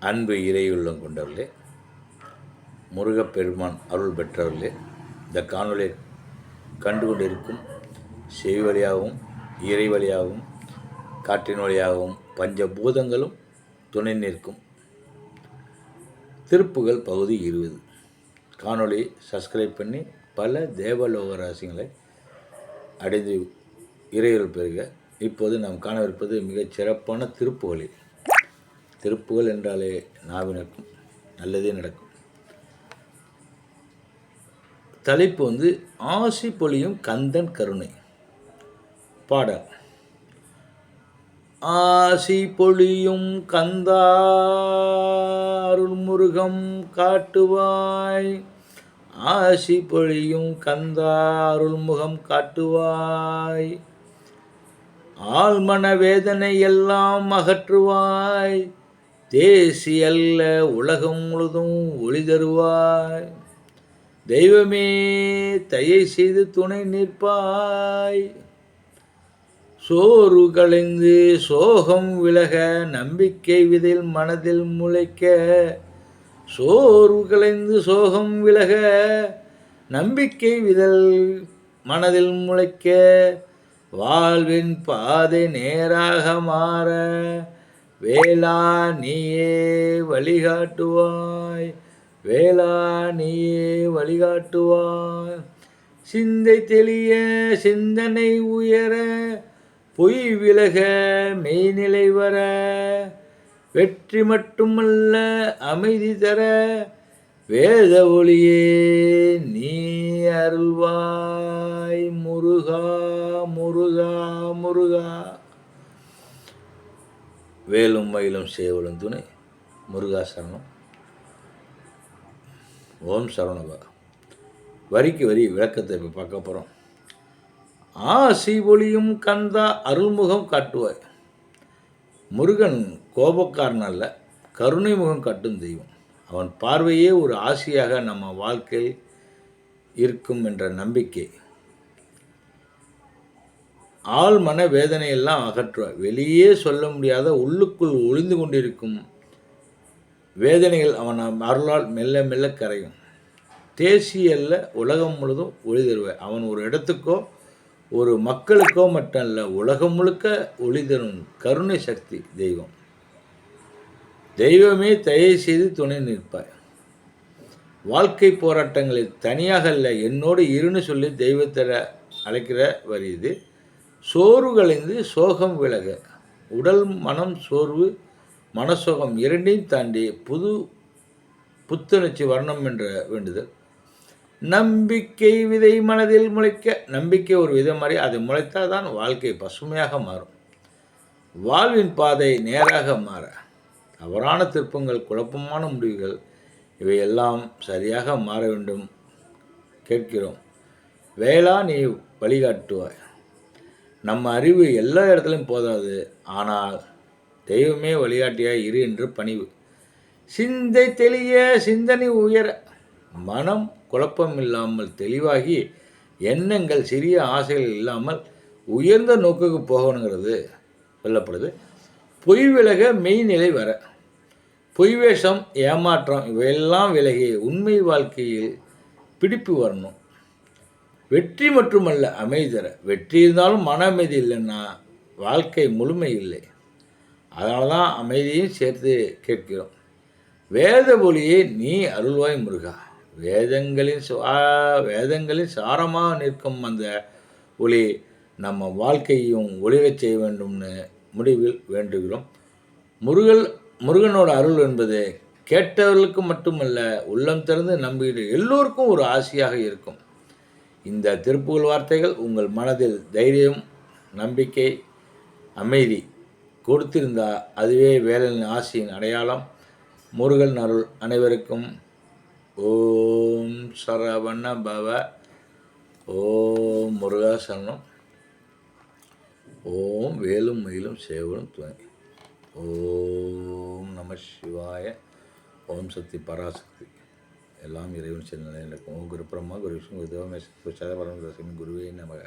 அன்பு இறையுள்ளம் கொண்டவர்களே முருகப்பெருமான் அருள் பெற்றவர்களே இந்த காணொலியை கண்டு கொண்டிருக்கும் செவி வழியாகவும் இறை வழியாகவும் காற்றின் வழியாகவும் பஞ்சபூதங்களும் துணை நிற்கும். திருப்புகள் பகுதி இருபது. காணொலி சப்ஸ்கிரைப் பண்ணி பல தேவலோக ராசிகளை அடைந்து இறையுள் பெறுக. இப்போது நாம் காணவிருப்பது மிகச் சிறப்பான திருப்புகளில் திருப்புகள் என்றாலே நாவினக்கும் நல்லதே நடக்கும். தலைப்பு வந்து ஆசி பொழியும் கந்தன் கருணை. பாடல். ஆசி பொழியும் கந்தா அருள்முருகம் காட்டுவாய். ஆசி பொழியும் கந்தா அருள்முகம் காட்டுவாய். ஆழ்மன வேதனை எல்லாம் அகற்றுவாய். தேசி அல்ல உலகம் முழுதும் ஒளி தருவாய். தெய்வமே தயை செய்து துணை நிற்பாய். சோறு களைந்து சோகம் விலக நம்பிக்கை விதில் மனதில் முளைக்க சோறு களைந்து சோகம் விலக நம்பிக்கை விதல் மனதில் முளைக்க வாழ்வின் பாதை நேராக மாற வேளா நீயே வழிகாட்டுவாய் வேளா நீயே வழிகாட்டுவாய். சிந்தை தெளிய சிந்தனை உயர பொய் விலக மெய்நிலை வர. வெற்றி மட்டுமல்ல அமைதி தர. வேத ஒளியே நீ அருள்வாய் முருகா முருகா முருகா. வேலும் மயிலும் சேவலும் துணை. முருகா சரணம். ஓம் சரவணபா. வரிக்கு வரி விளக்கத்தை இப்போ பார்க்க போகிறோம் ஆசி ஒளியும் கந்தா அருள்முகம் காட்டுவாய். முருகன் கோபக்காரன் அல்ல கருணை முகம் காட்டும் தெய்வம். அவன் பார்வையே ஒரு ஆசையாக நம்ம வாழ்க்கையில் இருக்கும் என்ற நம்பிக்கை. ஆள் மன வேதனையெல்லாம் அகற்றுவார். வெளியே சொல்ல முடியாத உள்ளுக்குள் ஒளிந்து கொண்டிருக்கும் வேதனைகள் அவன் அருளால் மெல்ல மெல்ல கரையும். தேசியல்ல உலகம் முழுதும் ஒளி தருவார். அவன் ஒரு இடத்துக்கோ ஒரு மக்களுக்கோ மட்டும் அல்ல உலகம் முழுக்க ஒளி தரும் கருணை சக்தி தெய்வம். தெய்வமே தயவு செய்து துணை நிற்பாய் வாழ்க்கை போராட்டங்களில் தனியாக அல்ல என்னோடு இருன்னு சொல்லி தெய்வத்தை அழைக்கிற வரி இது. சோர்வு கலைந்து சோகம் விலக. உடல் மனம் சோர்வு மனசோகம் இரண்டையும் தாண்டி புது புத்துணர்ச்சி வரணும் என்ற வேண்டுதல். நம்பிக்கை விதை மனதில் முளைக்க நம்பிக்கை ஒரு விதம் மாதிரி அதை முளைத்தால் தான் வாழ்க்கை பசுமையாக மாறும். வாழ்வின் பாதை நேராக மாற. தவறான திருப்பங்கள் குழப்பமான முடிவுகள் இவையெல்லாம் சரியாக மாற வேண்டும். கேட்கிறோம். வேளா நீ வழிகாட்டுவாய். நம்ம அறிவு எல்லா இடத்துலையும் போதாது. ஆனால் தெய்வமே வழிகாட்டியாய் இரு என்று பணிவு. சிந்தை தெளிய சிந்தனை உயர மனம் குழப்பம் இல்லாமல் தெளிவாகி எண்ணங்கள் சிறிய ஆசைகள் இல்லாமல் உயர்ந்த நோக்குக்கு போகணுங்கிறது சொல்லப்படுது. பொய் விலக மெய்நிலை வர. பொய் வேஷம் ஏமாற்றம் இவையெல்லாம் விலகி உண்மை வாழ்க்கையில் பிடிப்பு வரணும். வெற்றி மட்டுமல்ல அமைதி தர வெற்றி இருந்தாலும் மன அமைதி இல்லைன்னா வாழ்க்கை முழுமை இல்லை. அதனால தான் அமைதியும் சேர்த்து கேட்கிறோம். வேத ஒளியை நீ அருள்வாய் முருகா. வேதங்களின் சுவா வேதங்களின் சாரமாக நிற்கும் அந்த ஒளி நம்ம வாழ்க்கையும் ஒளிரச் செய்ய வேண்டும்னு முடிவில் வேண்டுகிறோம். முருகல் முருகனோட அருள் என்பது கேட்டவர்களுக்கு மட்டுமல்ல உள்ளம் திறந்து நம்புகிற எல்லோருக்கும் ஒரு ஆசையாக இருக்கும். இந்த திருப்புகழ் வார்த்தைகள் உங்கள் மனதில் தைரியம் நம்பிக்கை அமைதி கொடுத்திருந்தா அதுவே வேலையின் ஆசையின் அடையாளம். முருகன் அருள் அனைவருக்கும். ஓம் சரவண பவ. ஓம் முருகாசனம் ஓம் வேலும் மயிலும் சேவலும் துணை. ஓம் நம சிவாய. ஓம் சக்தி பராசக்தி. எல்லாம் இறைவன் சில செல்ல நடக்கும் ஓம் குரு பிரம்மா குரு விஷ்ணு குரு தேவமேஸ்வர சதபரம் குருவே நமக.